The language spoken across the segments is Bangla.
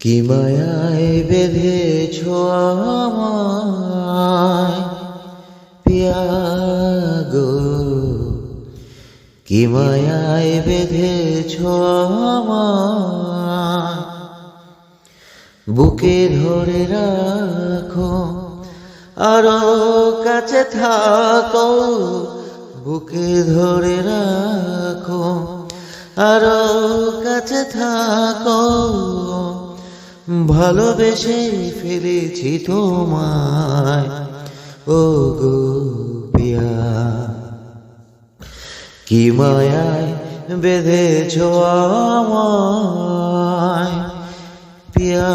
কি মায়ায় বেঁধেছ আমায়? কি মায়ায় বেঁধেছ আমায়? বুকে ধরে রাখো, আরও কাছে থাকো। বুকে ধরে রাখো, আরও কাছে থাকো। ভালোবেসে ফেলেছি তোমায়। ও গো পিয়া, কি মায়ায় বেঁধেছ আমায়। পিয়া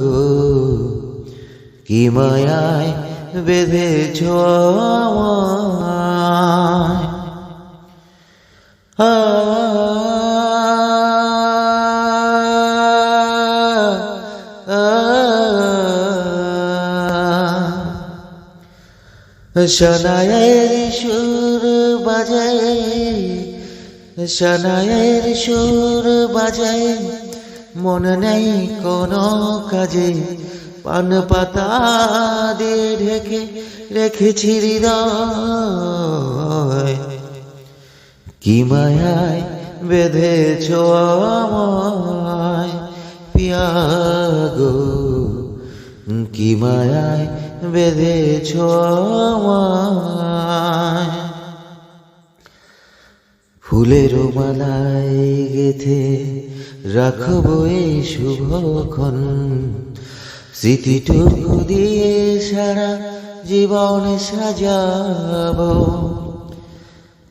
গো, কি মায়ায় বেঁধেছ আমায়। শনায়ের সুর বাজায় শনায়ের সুর বাজায়। মন নেই কোনো কাজে, পান পাতা দিয়ে ঢেকে রেখেছি হৃদয়। কি মায়ায় বেঁধেছ আমায় পিয়া গো কি মায়ায় বেঁধেছ আমায়। ফুলের মালায় গেথে রাখব এই শুভক্ষণ। স্মৃতিটুকু দিয়ে সারা জীবন সাজাব।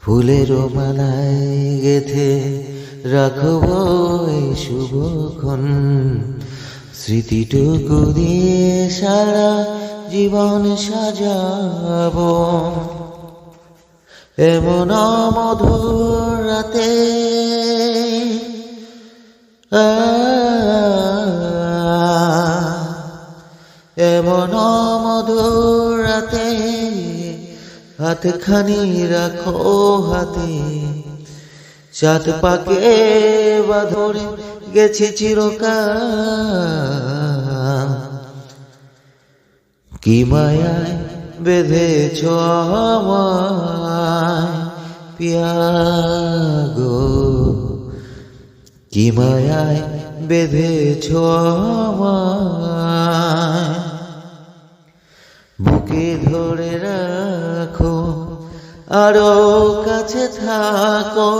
ফুলের মালায় গেথে রাখব এই শুভক্ষণ। স্মৃতিটুকু দিয়ে সারা জীবন সাজাব। এমন মধুর রাতে এমন মধুর রাতে হাতখানি রাখো হাতে। চাঁদ পাকে বা ধরে গেছে চিরকাল। কি মায়ায় বেঁধেছ আমায় পিয়া গো কি মায়ায় বেঁধেছ বুকে ধরে রাখো, আরও কাছে থাকো।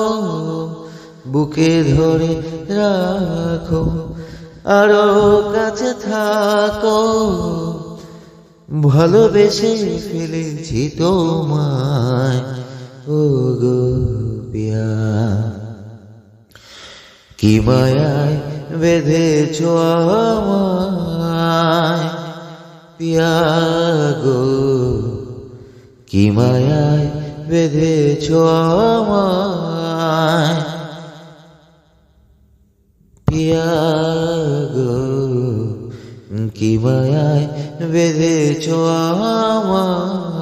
বুকে ধরে রাখো, আরও কাছে থাকো। ভালোবেসে ফেলেছি তোমায়, ও গো পিয়া। কি মায়ায় বেঁধেছ আমায়, পিয়া গো। কি মায়ায় বেঁধেছ আমায় পিয়া গো কি মায়ায় বেঁধেছ আমায়